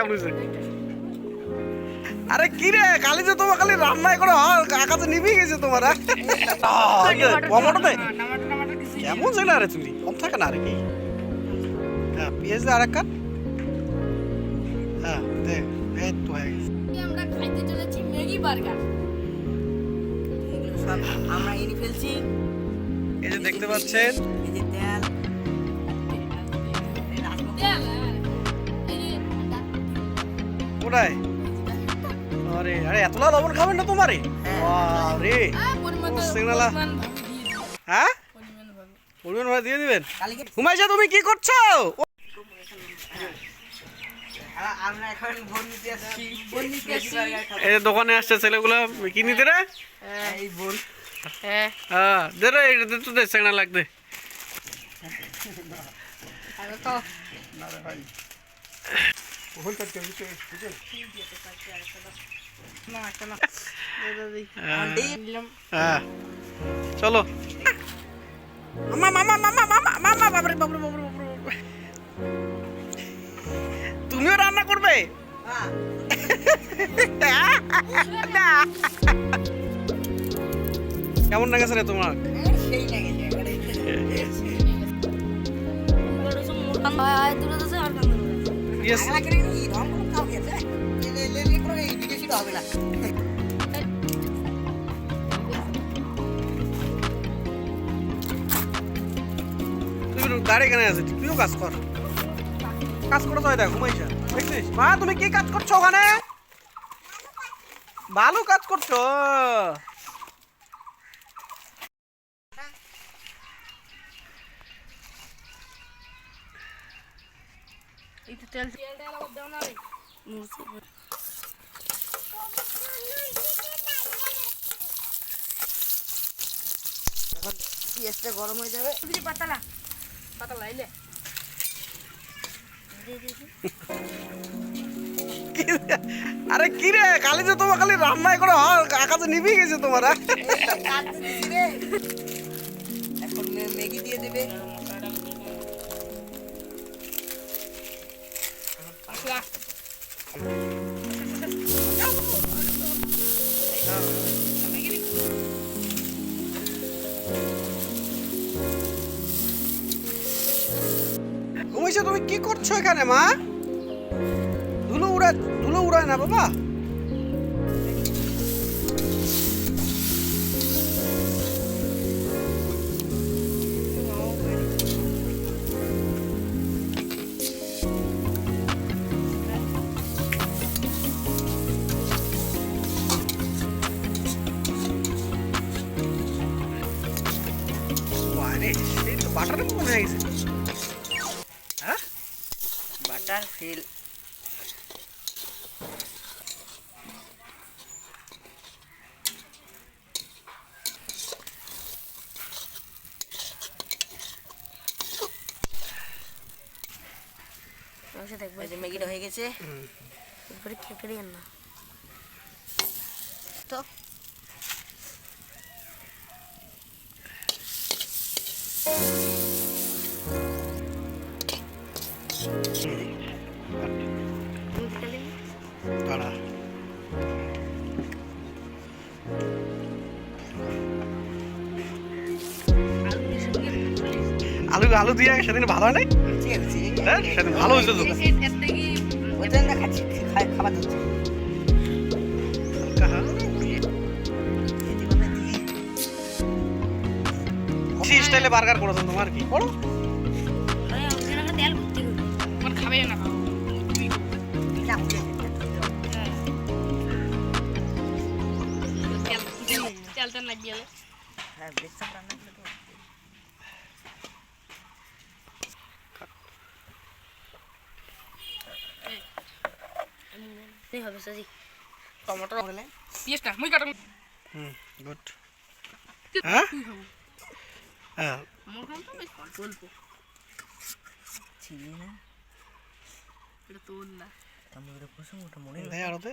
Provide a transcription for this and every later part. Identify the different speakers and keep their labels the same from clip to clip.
Speaker 1: কেমন হয়েছে আরে কি রে খালি যে তোমার খালি রান্নায় করে আকাশে নিভে গেছে তোমার দে। কেমন ছিল আরে তুমি? কম থাকে না আরে কি? হ্যাঁ পেঁয়াজ আর এক কাপ হ্যাঁ দে এই তো হয়ে গেছে।
Speaker 2: আমরা খাইতে চলেছি ম্যাগি বার্গার।
Speaker 3: আমরা এনে ফেলছি
Speaker 1: এই যে দেখতে পাচ্ছেন
Speaker 3: এই যে তেল
Speaker 1: কোথায়? আরে আরে এতলা লবণ খাবেন না তোমারে? রে
Speaker 2: হ্যাঁ,
Speaker 1: সিগনালা। হ্যাঁ?
Speaker 2: পরিমাণ ভাবে।
Speaker 1: দিয়ে দিবেন? হুমাইশা তুমি কি করছ?
Speaker 3: হ্যাঁ।
Speaker 1: এই দোকানে আসছে ছেলেগুলো কি নিতে রে?
Speaker 3: হ্যাঁ,
Speaker 2: হ্যাঁ।
Speaker 1: হ্যাঁ দে রে এটা দে তো দে সেগনা লাগবে
Speaker 2: তো।
Speaker 1: হ্যাঁ চলো মামা মামা মামা মামা মামা বাবরে বাবরে বাবরে বাবরে। তুমিও রান্না করবে
Speaker 3: হ্যাঁ
Speaker 1: কেমন লাগেছে রে তোমার
Speaker 3: সেই
Speaker 1: ইয়েস
Speaker 3: রং কোনো
Speaker 1: আছে, তুইও কাজ কর। কাজ করো তো দেখ, ঘুমাইছা। দেখছিস? মা, তুমি কি কাজ করছ ওখানে? ভালো কাজ করছ?
Speaker 2: রে মুছে
Speaker 3: পেঁয়াজটা গরম হয়ে যাবে
Speaker 2: দিদি পাতালা পাতালা এলে
Speaker 1: আরে কি রে কালি যে তোমার খালি রান্নায় করে আকাশে নিভে গেছে তোমার তুমি কি করছ এখানে মা? ধুলো উড়ায় ধুলো উড়ায় না বাবা।
Speaker 3: বাটার ফিল ম্যাগিটা হয়ে গেছে।
Speaker 2: এরপরে খেয়ে না
Speaker 3: তো
Speaker 1: আলু আলু দিয়ে সেদিন ভালো হয় নাই?
Speaker 3: ঠিক আছে ঠিক আছে।
Speaker 1: হ্যাঁ সেদিন ভালো হয়েছে তো।
Speaker 3: খাবার
Speaker 1: স্টাইলে বার্গার করেছেন তোমার কি? বলো।
Speaker 2: না দিয়ে
Speaker 3: হ্যাঁ বেসন রান্না করে তো
Speaker 2: नहीं হবে সাজি
Speaker 3: টমেটো বলে
Speaker 2: পিএসটা মুই কাটম
Speaker 1: হুম গুড হ্যাঁ
Speaker 2: তুই খাব
Speaker 1: হ্যাঁ
Speaker 2: আমার খাম তো বেশ অল্প
Speaker 3: ছিলি না
Speaker 2: এটা তোর না
Speaker 3: কুসুম ওটা মনে
Speaker 1: দেয় আরতে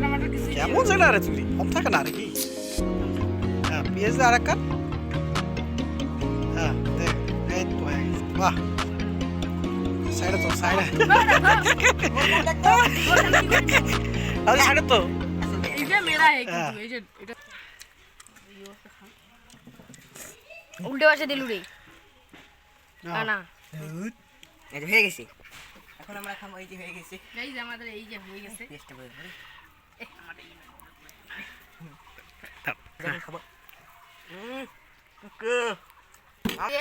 Speaker 1: টমেটো
Speaker 2: কিছু
Speaker 1: কেমন ছেলে আরে তুমি কম থাকে না আরে কি হ্যাঁ দে আর এক হ্যাঁ দে এই তো হয়ে গেছে। বাহ সাইডে তো সাইডে আরে সাইডে তো
Speaker 2: যে মেরা
Speaker 1: হ্যাঁ।
Speaker 2: কিন্তু এই যে এটা উল্টে পাশে না। না
Speaker 3: এই যে হয়ে গেছে। এখন আমরা খাব এই যে হয়ে গেছে।
Speaker 2: গাইজ আমাদের এই যে হয়ে গেছে।
Speaker 3: পেস্টটা বলে ধরে খাব। হুম কুকু
Speaker 2: এ,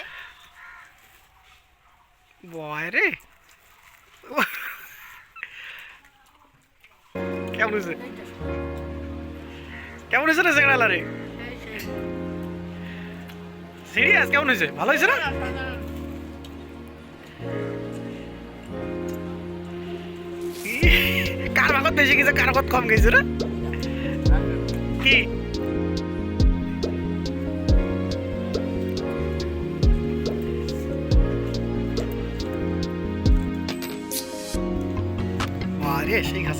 Speaker 1: বয় রে। কেমন হয়েছে? কেমন হয়েছে রে সিরিয়াস কেমন হয়েছে? ভালো হয়েছে না? বেশি গেছে কার কম গেছে রে। কি? আরে সেই ঘাস।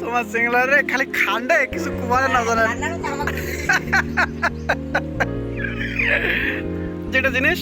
Speaker 1: তোমার সিঙ্গলারে খালি খান্ডায় কিছু কুমারে না জানেন। যেটা জিনিস